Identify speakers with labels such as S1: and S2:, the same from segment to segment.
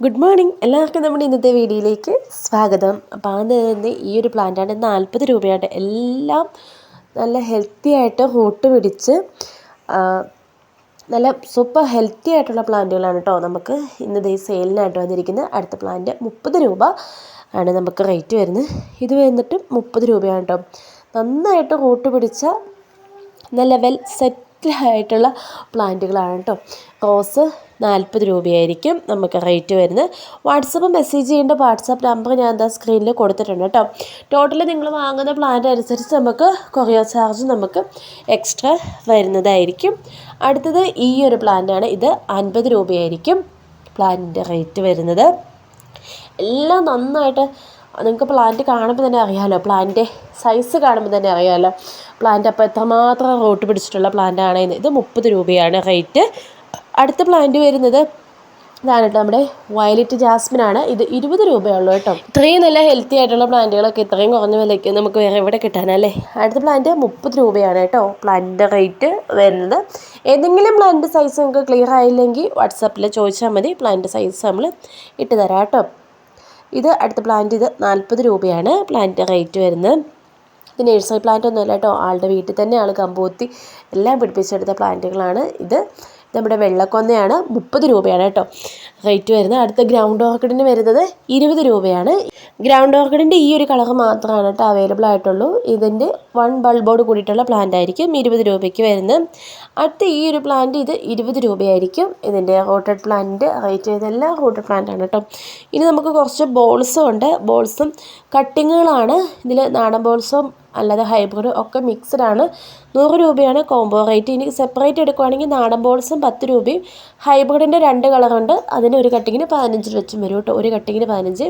S1: Good morning എല്ലാവർക്കും നമ്മുടെ ഇന്നത്തെ വീഡിയോയിലേക്ക് സ്വാഗതം. അപ്പോൾ അത് തന്നെ ഈ ഒരു പ്ലാന്റാണ് നാൽപ്പത് രൂപയാണ്. എല്ലാം നല്ല ഹെൽത്തി ആയിട്ട് ഹോട്ട് പിടിച്ച് നല്ല സൂപ്പർ ഹെൽത്തി ആയിട്ടുള്ള പ്ലാന്റുകളാണ് കേട്ടോ നമുക്ക് ഇന്നത്തെ ഈ സെയിലിനായിട്ട് വന്നിരിക്കുന്നത്. അടുത്ത പ്ലാന്റ് മുപ്പത് രൂപ ആണ് നമുക്ക് റേറ്റ് വരുന്നത്. ഇത് വന്നിട്ട് മുപ്പത് രൂപയാണ് കേട്ടോ നന്നായിട്ട് ഹോട്ട് പിടിച്ച നല്ല വെൽ സെറ്റിൽ ആയിട്ടുള്ള പ്ലാന്റുകളാണ് കേട്ടോ റോസ് നാൽപ്പത് രൂപയായിരിക്കും നമുക്ക് റേറ്റ് വരുന്നത്. വാട്സപ്പ് മെസ്സേജ് ചെയ്യേണ്ട വാട്സപ്പ് നമ്പർ ഞാൻ എന്താ സ്ക്രീനിൽ കൊടുത്തിട്ടുണ്ട് കേട്ടോ ടോട്ടൽ നിങ്ങൾ വാങ്ങുന്ന പ്ലാന്റ് അനുസരിച്ച് നമുക്ക് കൊറിയർ ചാർജ് നമുക്ക് എക്സ്ട്രാ വരുന്നതായിരിക്കും. അടുത്തത് ഈ ഒരു പ്ലാന്റാണ് ഇത് അൻപത് രൂപയായിരിക്കും പ്ലാന്റിന്റെ റേറ്റ് വരുന്നത്. എല്ലാം നന്നായിട്ട് നിങ്ങൾക്ക് പ്ലാന്റ് കാണുമ്പോൾ തന്നെ അറിയാമല്ലോ പ്ലാന്റിന്റെ സൈസ് കാണുമ്പോൾ തന്നെ അറിയാമല്ലോ പ്ലാന്റ് അപ്പോൾ എത്രമാത്രം റോട്ട് പിടിച്ചിട്ടുള്ള പ്ലാന്റാണ് ഇത് മുപ്പത് രൂപയാണ് റേറ്റ് അടുത്ത പ്ലാന്റ് വരുന്നത് ഇതാണ് കേട്ടോ നമ്മുടെ വയലറ്റ് ജാസ്മിൻ ആണ്. ഇത് ഇരുപത് രൂപയുള്ളൂ കേട്ടോ. ഇത്രയും നല്ല ഹെൽത്തി ആയിട്ടുള്ള പ്ലാന്റുകളൊക്കെ ഇത്രയും കുറഞ്ഞ വിലയ്ക്ക് നമുക്ക് വേറെ എവിടെ കിട്ടാനല്ലേ അടുത്ത പ്ലാന്റ് മുപ്പത് രൂപയാണ് കേട്ടോ. പ്ലാന്റിന്റെ റേറ്റ് വരുന്നത്. ഏതെങ്കിലും പ്ലാന്റ് സൈസ് നിങ്ങൾക്ക് ക്ലിയർ ആയില്ലെങ്കിൽ വാട്സാപ്പിൽ ചോദിച്ചാൽ മതി. പ്ലാന്റ് സൈസ് നമ്മൾ ഇട്ട് തരാം കേട്ടോ. ഇത് അടുത്ത പ്ലാന്റ് ഇത് നാൽപ്പത് രൂപയാണ് പ്ലാന്റിന്റെ റേറ്റ് വരുന്നത്. ഇത് നഴ്സറി പ്ലാന്റ് ഒന്നുമല്ല കേട്ടോ. ആളുടെ വീട്ടിൽ തന്നെ ആൾ കമ്പോത്തി എല്ലാം പിടിപ്പിച്ചെടുത്ത പ്ലാന്റുകളാണ് ഇത് നമ്മുടെ വെള്ളക്കൊന്നയാണ് മുപ്പത് രൂപയാണ് കേട്ടോ. റേറ്റ് വരുന്നത്. അടുത്ത ഗ്രൗണ്ട് ഓർക്കിഡിന് വരുന്നത് ഇരുപത് രൂപയാണ്. ഗ്രൗണ്ട് ഓർക്കിഡിന്റെ ഈ ഒരു കളർ മാത്രമാണ് കേട്ടോ അവൈലബിൾ ആയിട്ടുള്ളൂ. ഇതിന്റെ വൺ ബൾബോട് കൂടിയിട്ടുള്ള പ്ലാന്റ് ആയിരിക്കും ഇരുപത് രൂപയ്ക്ക് വരുന്നത്. അടുത്ത ഈ ഒരു പ്ലാന്റ് ഇത് ഇരുപത് രൂപയായിരിക്കും. ഇതിന്റെ റോട്ടഡ് പ്ലാന്റിന്റെ റേറ്റ് ഇതെല്ലാം റോട്ടഡ് പ്ലാന്റാണ് കേട്ടോ. ഇനി നമുക്ക് കുറച്ച് ബോൾസും ഉണ്ട്. ബോൾസും കട്ടിങ്ങുകളാണ് ഇതിൽ നാടൻ ബോൾസും അല്ലാതെ ഹൈബ്രിഡ് ഒക്കെ മിക്സ്ഡ് ആണ്. നൂറ് രൂപയാണ് കോംബോ റേറ്റ് ഇനി സെപ്പറേറ്റ് എടുക്കുവാണെങ്കിൽ നാടൻ ബോൾസും പത്ത് രൂപയും. ഹൈബ്രിഡിന്റെ രണ്ട് കളറുണ്ട് അതിന് ഒരു കട്ടിങ്ങിന് പതിനഞ്ച് വെച്ചും വരും കേട്ടോ. ഒരു കട്ടിങ്ങിന് പതിനഞ്ച്.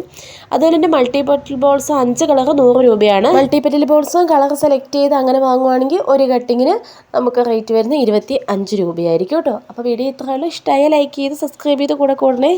S1: അതുപോലെ തന്നെ മൾട്ടിപെറ്റൽ ബോൾസ് അഞ്ച് കളർ നൂറ് രൂപയാണ്. മൾട്ടിപെറ്റൽ ബോൾസും കളർ സെലക്ട് ചെയ്ത് അങ്ങനെ വാങ്ങുവാണെങ്കിൽ ഒരു കട്ടിങ്ങിന് നമുക്ക് റേറ്റ് വരുന്നത് ഇരുപത്തി അഞ്ച് രൂപയായിരിക്കും കേട്ടോ. അപ്പോൾ വീഡിയോ ഇത്രയുള്ളൂ ഇഷ്ടമായ ലൈക്ക് ചെയ്ത് സബ്സ്ക്രൈബ് ചെയ്ത് കൂടെ കൂടണേ.